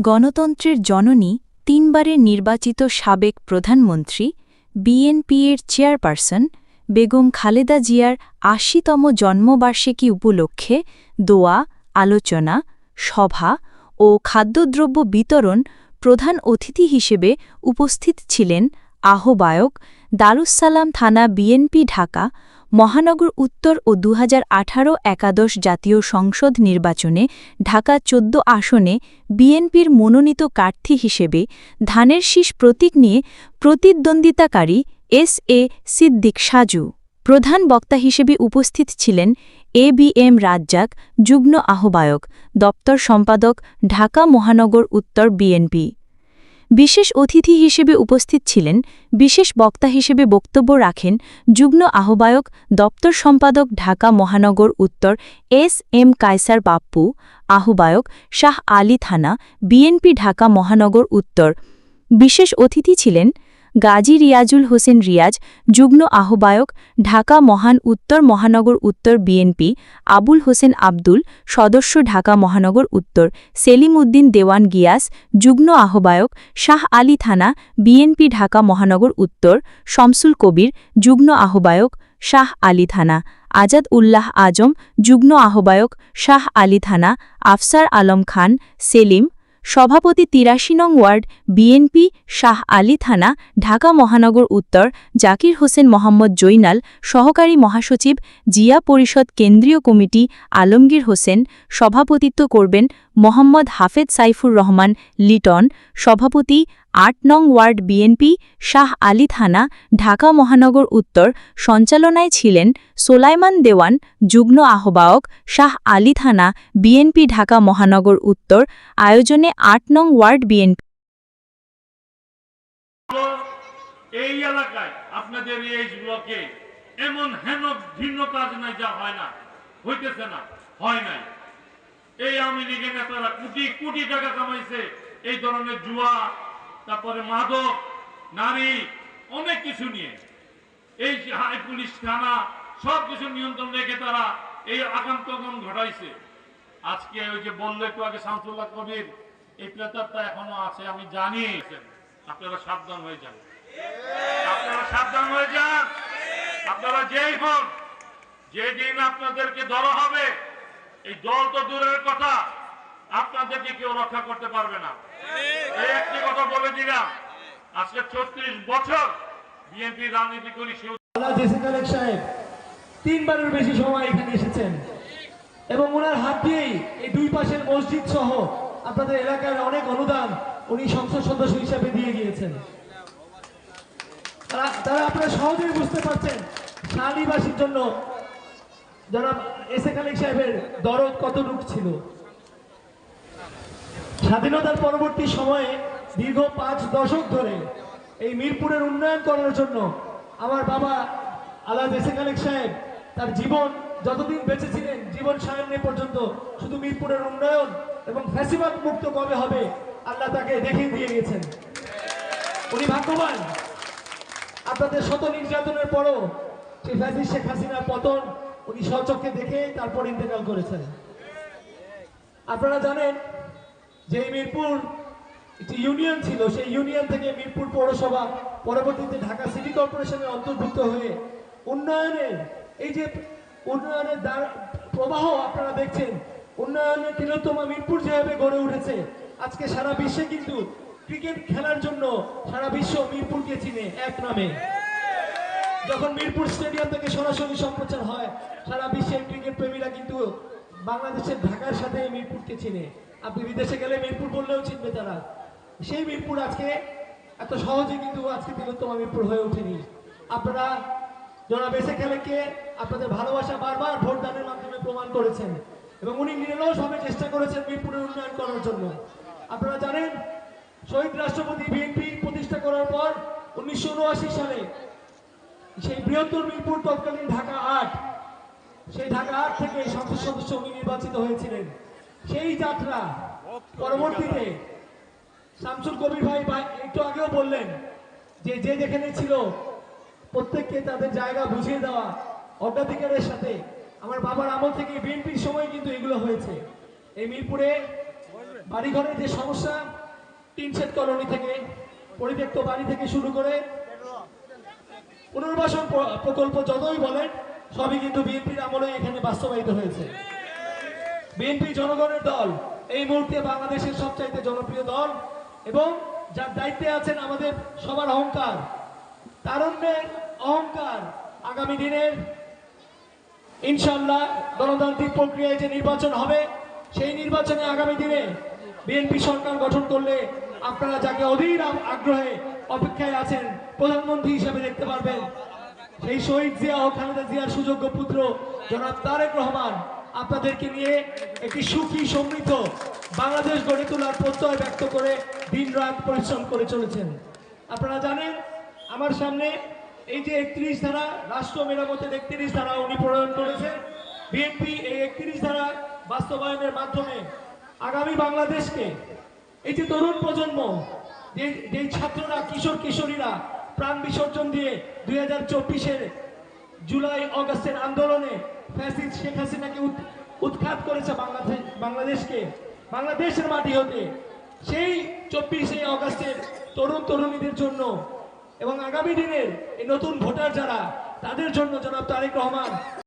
গণতন্ত্রের জননী তিনবারের নির্বাচিত সাবেক প্রধানমন্ত্রী, বিএনপির চেয়ারপারসন বেগম খালেদা জিয়ার আশিতম জন্মবার্ষিকী উপলক্ষে দোয়া, আলোচনা, সভা ও খাদ্যদ্রব্য বিতরণ প্রধান অতিথি হিসেবে উপস্থিত ছিলেন আহ্বায়ক দারুসালাম থানা বিএনপি ঢাকা মহানগর উত্তর ও দু হাজার আঠারো একাদশ জাতীয় সংসদ নির্বাচনে ঢাকা চোদ্দ আসনে বিএনপির মনোনীত প্রার্থী হিসেবে ধানের শীষ প্রতীক নিয়ে প্রতিদ্বন্দ্বিতাকারী এস এ সিদ্দিক সাজু। প্রধান বক্তা হিসেবে উপস্থিত ছিলেন এ বি এম রাজ্জাক, যুগ্ম আহ্বায়ক, দপ্তর সম্পাদক, ঢাকা মহানগর উত্তর বিএনপি। বিশেষ অতিথি হিসেবে উপস্থিত ছিলেন, বিশেষ বক্তা হিসেবে বক্তব্য রাখেন যুগ্ম আহ্বায়ক দপ্তর সম্পাদক ঢাকা মহানগর উত্তর এস এম কায়সার বাপ্পু, আহ্বায়ক শাহ আলী থানা, বিএনপি ঢাকা মহানগর উত্তর। বিশেষ অতিথি ছিলেন গাজী রিয়াজুল হোসেন রিয়াজ, যুগ্ম আহ্বায়ক, ঢাকা মহান উত্তর মহানগর উত্তর বিএনপি, আবুল হোসেন আব্দুল, সদস্য ঢাকা মহানগর উত্তর, সেলিম উদ্দিন দেওয়ান গিয়াস, যুগ্ম আহ্বায়ক, শাহ আলী থানা, বিএনপি ঢাকা মহানগর উত্তর, শমসুল কবির, যুগ্ম আহ্বায়ক, শাহ আলী থানা, আজাদ উল্লাহ আজম, যুগ্ম আহ্বায়ক, শাহ আলী থানা, আফসার আলম খান, সেলিম সভাপতি তিরাশি নং ওয়ার্ড বিএনপি শাহ আলী থানা, ঢাকা মহানগর উত্তর, জাকির হোসেন মোহাম্মদ জৈনাল, সহকারী মহাসচিব, জিয়া পরিষদ কেন্দ্রীয় কমিটি, আলমগীর হোসেন, সভাপতিত্ব করবেন মোহাম্মদ হাফেজ সাইফুর রহমান লিটন, সভাপতি আট নং ওয়ার্ড বিএনপি, শাহ আলী থানা, ঢাকা মহানগর উত্তর, সঞ্চালনায় ছিলেন সোলাইমান দেওয়ান, যুগ্ম আহ্বায়ক, শাহ আলী থানা, বিএনপি, ঢাকা মহানগর উত্তর, আয়োজনে আট নং ওয়ার্ড বিএনপি হয় নাই। এই আওয়ামী লীগের নেতারা কোটি কোটি টাকা কামাইছে। এই ধরনের জুয়া, তারপরে মাদক, নারী, অনেক কিছু নিয়ে। এই হাই পুলিশ থানা, সব কিছু নিয়ন্ত্রণ রেখে তারা এই আকান্ত ঘটাইছে। আজকে ওই যে বলল একটু আগে শামসুল্লাহ কবির, এই প্রেতারটা এখনও আছে, আমি জানি। আপনারা সাবধান হয়ে যান। আপনারা সাবধান হয়ে যান। আপনারা যেই হন, যেদিন আপনাদেরকে ধরা হবে এই দল তো দূরের কথা। আপনাদেরকে কেউ রক্ষা করতে পারবে না। এই একটি কথা বলে দিলাম। আজকে ছত্রিশ বছর বিএনপি রাজনীতি করি সে আল্লাহ জেসিকা আলেক সাহেব তিনবারের বেশি সময় এখানে এসেছেন। এবং ওনার হাত দিয়েই এই দুই পাশের মসজিদ সহ আপনাদের এলাকার অনেক অনুদান উনি সংসদ সদস্য হিসাবে দিয়ে গিয়েছেন। তারা আপনারা সহজেই বুঝতে পারছেন শালীবাসীর জন্য জনাব এসে খালেক সাহেবের দরদ কতটুকু ছিল? স্বাধীনতার পরবর্তী সময়ে দীর্ঘ পাঁচ দশক ধরে এই মিরপুরের উন্নয়ন করার জন্য আমার বাবা আলাদ এসে খালেক সাহেব তার জীবন যতদিন বেঁচে ছিলেন, জীবন সায়নে পর্যন্ত শুধু মিরপুরের উন্নয়ন এবং ফ্যাসিবাদ মুক্ত কবে হবে আল্লাহ তাকে দেখিয়ে দিয়ে গেছেন উনি ভাগ্যবান। আপনাদের শত নির্যাতনের পরও সেই ফ্যাসিস শেখ হাসিনার পতন উনি স্বচক্ষে দেখে তারপর ইন্তেকাল করেছেন। আপনারা জানেন যে মিরপুর একটি ইউনিয়ন ছিল, সেই ইউনিয়ন থেকে মিরপুর পৌরসভা পরবর্তীতে ঢাকা সিটি কর্পোরেশনের অন্তর্ভুক্ত হয়ে উন্নয়নের এই যে উন্নয়নের দ্বার- প্রবাহ আপনারা দেখছেন উন্নয়নের তিলোত্তমা মিরপুর যেভাবে গড়ে উঠেছে, আজকে সারা বিশ্বে কিন্তু ক্রিকেট খেলার জন্য সারা বিশ্ব মিরপুরকে চিনে এক নামে। যখন মিরপুর স্টেডিয়াম থেকে সরাসরি সম্প্রচার হয়, সারা বিশ্বের ক্রিকেট প্রেমীরা কিন্তু বাংলাদেশের ঢাকার সাথে মিরপুরকে চিনে। আপনি বিদেশে গেলে মিরপুর বললেও চিনবে তারা। সেই মিরপুর আজকে এত সহজে কিন্তু আজকে তিলোত্তমা মিরপুর হয়ে ওঠেনি। আপনারা জনাব এসে খেলেকে আপনাদের ভালোবাসা বারবার ভোটদানের মাধ্যমে প্রমাণ করেছেন এবং উনি নিরলসভাবে চেষ্টা করেছেন মিরপুরের উন্নয়ন করার জন্য। আপনারা জানেন, শহীদ রাষ্ট্রপতি বিএনপি প্রতিষ্ঠা করার পর উনিশশো উনআশি সালে সেই বৃহত্তর মিরপুর তৎকালীন ঢাকা আট, সেই ঢাকা আট থেকে সংসদ সদস্য উনি নির্বাচিত হয়েছিলেন। সেই যাত্রা পরবর্তীতে শামসুল কবির ভাই একটু আগেও বললেন যে যে যেখানে ছিল প্রত্যেককে তাদের জায়গা বুঝিয়ে দেওয়া অগ্রাধিকারের সাথে। আমার বাবার আমল থেকে বিএনপির সময় কিন্তু এগুলো হয়েছে। এই মিরপুরে বাড়িঘরের যে সমস্যা টিন সেট কলোনি থেকে, পরিত্যক্ত বাড়ি থেকে শুরু করে পুনর্বাসন প্রকল্প যতই বলেন, সবই কিন্তু বিএনপির আমলে এখানে বাস্তবায়িত হয়েছে। বিএনপি জনগণের দল, এই মুহূর্তে বাংলাদেশের সবচাইতে জনপ্রিয় দল এবং যার দায়িত্বে আছেন আমাদের সবার অহংকার। তারুণ্যের অহংকার আগামী দিনের ইনশাল্লাহ গণতান্ত্রিক প্রক্রিয়ায় যে নির্বাচন হবে, সেই নির্বাচনে আগামী দিনে বিএনপি সরকার গঠন করলে আপনারা যাকে অধীর আগ্রহে অপেক্ষায় আছেন প্রধানমন্ত্রী হিসেবে দেখতে পারবেন। সেই শহীদ জিয়া ও খালেদা জিয়ার সুযোগ্য পুত্র জনাব তারেক রহমান। আপনাদেরকে নিয়ে একটি সুখী, সমৃদ্ধ বাংলাদেশ গড়ে তোলার প্রত্যয় ব্যক্ত করে দিন রাত পরিশ্রম করে চলেছেন। আপনারা জানেন, আমার সামনে এই যে একত্রিশ ধারা, রাষ্ট্র মেরামতের একত্রিশ ধারা উনি প্রণয়ন করেছেন, বিএনপি এই একত্রিশ ধারা বাস্তবায়নের মাধ্যমে আগামী বাংলাদেশকে এই যে তরুণ প্রজন্ম যেই ছাত্ররা, কিশোর কিশোরীরা প্রাণ বিসর্জন দিয়ে দুই হাজার চব্বিশের জুলাই, অগস্টের আন্দোলনে ফ্যাসিস্ট শেখ হাসিনাকে উৎখাত করেছে বাংলাদেশ, বাংলাদেশকে, বাংলাদেশের মাটি হতে। সেই চব্বিশে অগস্টের তরুণ তরুণীদের জন্য এবং আগামী দিনের এই নতুন ভোটার যারা, তাদের জন্য জনাব তারেক রহমান